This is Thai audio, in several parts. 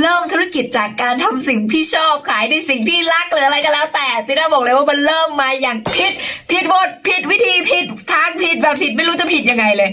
เริ่มธุรกิจจากการทำสิ่งที่ชอบขายในสิ่งที่รักหรืออะไรก็แล้ว แต่ซิน่าบอกเลยว่ามันเริ่มมาอย่างผิดผิดหมดผิดวิธีผิดทางผิดแบบผิดไม่รู้จะผิดยังไงเลย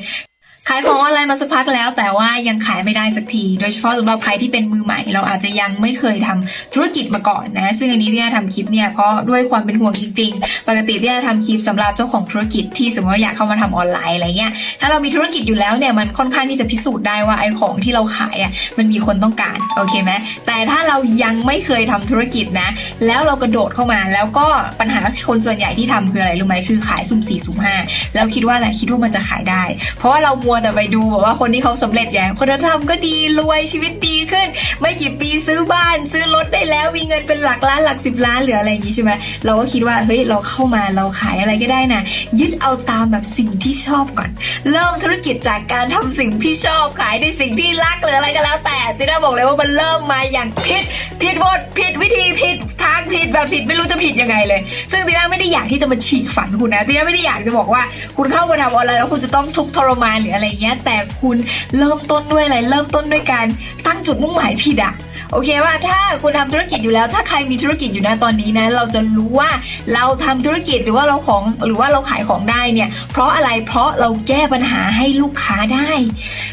ขายของออนไลน์มาสักพักแล้ว แต่ว่ายังขายไม่ได้สักที โดยเฉพาะสำหรับใครที่เป็นมือใหม่ เราอาจจะยังไม่เคยทำธุรกิจมาก่อนนะ ซึ่งอันนี้ที่จะทำคลิปเนี่ยเพราะด้วยความเป็นห่วงจริง ๆ ปกติที่จะทำคลิปสำหรับเจ้าของธุรกิจที่สมมติว่าอยากเข้ามาทำออนไลน์อะไรเงี้ย ถ้าเรามีธุรกิจอยู่แล้วเนี่ยมันค่อนข้างที่จะพิสูจน์ได้ว่าไอ้ของที่เราขายอะมันมีคนต้องการโอเคไหมแต่ถ้าเรายังไม่เคยทำธุรกิจนะ แล้วเรากระโดดเข้ามา แล้วก็ปัญหาคนส่วนใหญ่ที่ทำคืออะไรรู้ไหมคือขายสุ่มสี่สุ่มห้าแล้วคิดว่าอะไรคิดว่ามันจะขายได้ เพราะว่าเรามัวแต่ไปดูแบบว่าคนที่เขาสำเร็จอย่างคนนั้นทำก็ดีรวยชีวิตดีขึ้น ไม่กี่ปีซื้อบ้าน ซื้อรถได้แล้วมีเงินเป็นหลักล้านหลักสิบล้านหรืออะไรอย่างนี้ใช่ไหมเราก็คิดว่าเฮ้ยเราเข้ามาเราขายอะไรก็ได้นะยึดเอาตามแบบสิ่งที่ชอบก่อน เริ่มธุรกิจจากการทำสิ่งที่ชอบขายในสิ่งที่รักหรืออะไรก็แล้ว แต่ติน่าบอกเลยว่ามันเริ่มมาอย่างผิดผิดหมดผิดวิธีผิดทางผิดแบบผิดไม่รู้จะผิดยังไงเลย ซึ่งติน่าไม่ได้อยากที่จะมาฉีกฝันคุณนะติน่าไม่ได้อยากจะบอกว่าคุณเข้ามาทำออนไลน์แล้วคุณจะต้องทุกทรมานหรืออะไรเงี้ย แต่คุณเริ่มต้นด้วยอะไร เริ่มต้นด้วยการตั้งจุดมุ่งหมายผิดอะโอเคว่าถ้าคุณทำธุรกิจอยู่แล้ว ถ้าใครมีธุรกิจอยู่นะตอนนี้นะ เราจะรู้ว่าเราทำธุรกิจหรือว่าเราของหรือว่าเราขายของได้เนี่ย เพราะอะไรเพราะเราแก้ปัญหาให้ลูกค้าได้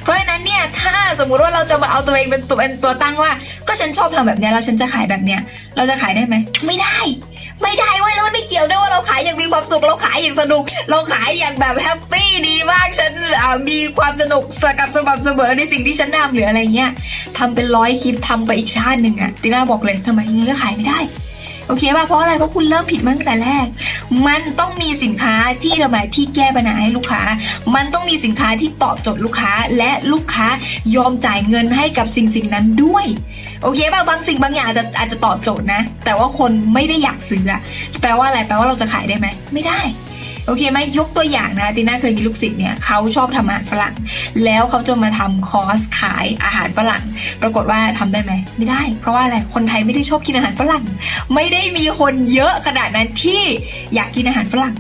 เพราะฉะนั้นเนี่ยถ้าสมมุติว่าเราจะมาเอาตัวเองเป็นตัวเป็นตัวตั้งว่า ก็ฉันชอบทำแบบเนี้ยแล้วฉันจะขายแบบเนี้ยเราจะขายได้ไหมไม่ได้ ไม่ได้เว้ยแล้วมันไม่เกี่ยวด้วยว่าเราขายอย่างมีความสุขเราขายอย่างสนุก เราขายอย่างแบบแฮปปี้ดีมากฉันมีความสนุกสกับสม่ำเสมอในสิ่งที่ฉันทำหรืออะไรเงี้ยทำเป็นร้อยคลิปทำไปอีกชาติหนึ่งอะติน่าบอกเลยทำไมเงี้ยก็ขายไม่ได้ โอเคป่ะเพราะอะไรเพราะคุณเริ่มผิดมาตั้งแต่แรก มันต้องมีสินค้าที่ระบายที่แก้ปัญหาให้ลูกค้า มันต้องมีสินค้าที่ตอบโจทย์ลูกค้า และลูกค้ายอมจ่ายเงินให้กับสิ่งสิ่งนั้นด้วยโอเคป่ะบางสิ่งบางอย่างอาจจะอาจจะตอบโจทย์นะ แต่ว่าคนไม่ได้อยากซื้ออะแปลว่าอะไรแปลว่าเราจะขายได้ไหมไม่ได้ โอเคไหมยกตัวอย่างนะติน่าเคยมีลูกศิษย์เนี่ยเขาชอบทำอาหารฝรั่ง แล้วเขาจะมาทำคอร์สขายอาหารฝรั่ง ปรากฏว่าทำได้ไหมไม่ได้ เพราะว่าอะไรคนไทยไม่ได้ชอบกินอาหารฝรั่ง ไม่ได้มีคนเยอะขนาดนั้นที่อยากกินอาหารฝรั่ง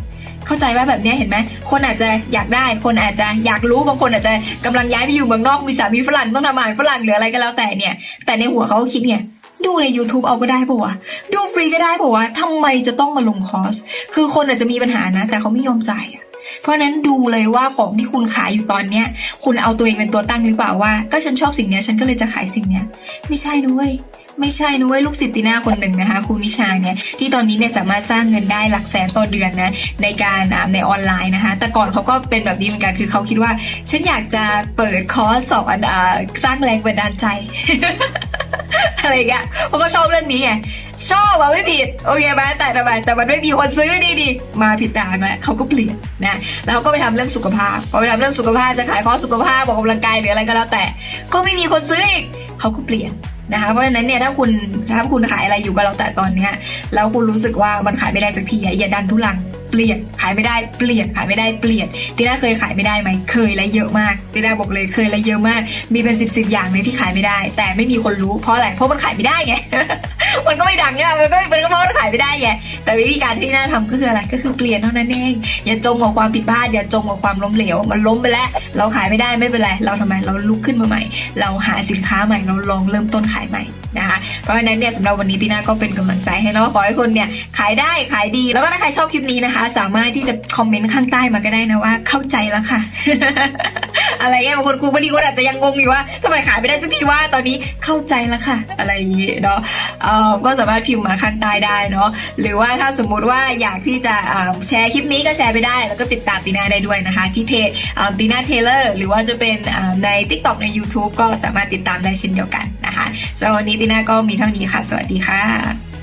เข้าใจว่าแบบนี้เห็นไหม คนอาจจะอยากได้ คนอาจจะอยากรู้ บางคนอาจจะกำลังย้ายไปอยู่เมืองนอก มีสามีฝรั่งต้องทำอาหารฝรั่งหรืออะไรก็แล้วแต่เนี่ย แต่ในหัวเขาคิดเนี่ย ดูใน YouTube เอาก็ได้ปะวะ ดูฟรีก็ได้ปะวะทำไมจะต้องมาลงคอร์ส คือคนอาจจะมีปัญหานะ แต่เขาไม่ยอมจ่ายอะเพราะนั้นดูเลยว่าของที่คุณขายอยู่ตอนเนี้ย คุณเอาตัวเองเป็นตัวตั้งหรือเปล่าว่า ก็ฉันชอบสิ่งเนี้ยฉันก็เลยจะขายสิ่งเนี้ย ไม่ใช่ด้วยไม่ใช่ด้ยลูกศิษย์ติน่าคนหนึ่งนะคะครูนิชาเนี่ยที่ตอนนี้เนี่ยสามารถสร้างเงินได้หลักแสนต่อเดือนนะในการในออนไลน์นะคะแต่ก่อนเขาก็เป็นแบบนี้เหมือนกันคือเขาคิดว่า ฉันอยากจะเปิดคอร์สสอนอสร้างแรงบันดาลใจ อะไรเงี้ยเพราะก็ชอบเรื่องนี้ไงชอบอะไม่ผิดโอเคไหมแต่ทำไมแต่มันไม่มีคนซื้อดีดีมาผิดทางแล้วเขาก็เปลี่ยนนะแล้วเขาก็ไปทำเรื่องสุขภาพพอไปทำเรื่องสุขภาพจะขายคอสุขภาพบอกกำลังกายหรืออะไรก็แล้วแต่ ก็ไม่มีคนซื้ออีกเขาก็เปลี่ยนนะคะเพราะฉะนั้นเนี่ยถ้าคุณถ้าคุณขายอะไรอยู่ก็แล้วแต่ตอนเนี้ยแล้วคุณรู้สึกว่ามันขายไม่ได้สักทีอย่าดันทุลัง เปลี่ยนขายไม่ได้เปลี่ยนขายไม่ได้เปลี่ยนตีน่าเคยขายไม่ได้ไหมเคยและเยอะมากตีน่าบอกเลยเคยและเยอะมาก มีเป็นสิบสิบอย่างเลยที่ขายไม่ได้ แต่ไม่มีคนรู้เพราะอะไรเพราะมันขายไม่ได้ไงมันก็ไม่ดังเนี่ยมันก็มันก็เพราะมันขายไม่ได้ไงแต่วิธีการที่น่าทำก็คืออะไรก็คือเปลี่ยนเท่านั้นเองอย่าจมกับความผิดพลาดอย่าจมกับความล้มเหลวมันล้มไปแล้ว เราขายไม่ได้ไม่เป็นไรเราทำไมเราลุกขึ้นมาใหม่ เราหาสินค้าใหม่เราลองเริ่มต้นขายใหม่ นะคะเพราะฉะนั้นเนี่ยสำหรับวันนี้ตีน่าก็เป็นกำลังใจให้เนาะขอให้คนเนี่ยขายได้ขายดี แล้วก็ถ้าใครชอบคลิปนี้นะคะ สามารถที่จะคอมเมนต์ข้างใต้มาก็ได้นะว่า เข้าใจแล้วค่ะ อะไรเงี้ยบางคนครูบางทีคนอาจจะยังงงอยู่ว่าทำไมขายไม่ได้สักทีว่าตอนนี้เข้าใจแล้วค่ะ อะไรอย่างเงี้ยเนาะก็สามารถพิมพ์มาข้างใต้ได้เนาะหรือว่าถ้าสมมุติว่าอยากที่จะแชร์คลิปนี้ก็แชร์ไปได้ แล้วก็ติดตามตีน่าได้ด้วยนะคะ ที่เพจตีน่าเทเลอร์หรือว่าจะเป็นใน TikTok ใน YouTube ก็สามารถติดตามได้เช่นเดียวกัน นะคะสำหรับวันนี้ติน่าก็มีเท่านี้ค่ะ สวัสดีค่ะ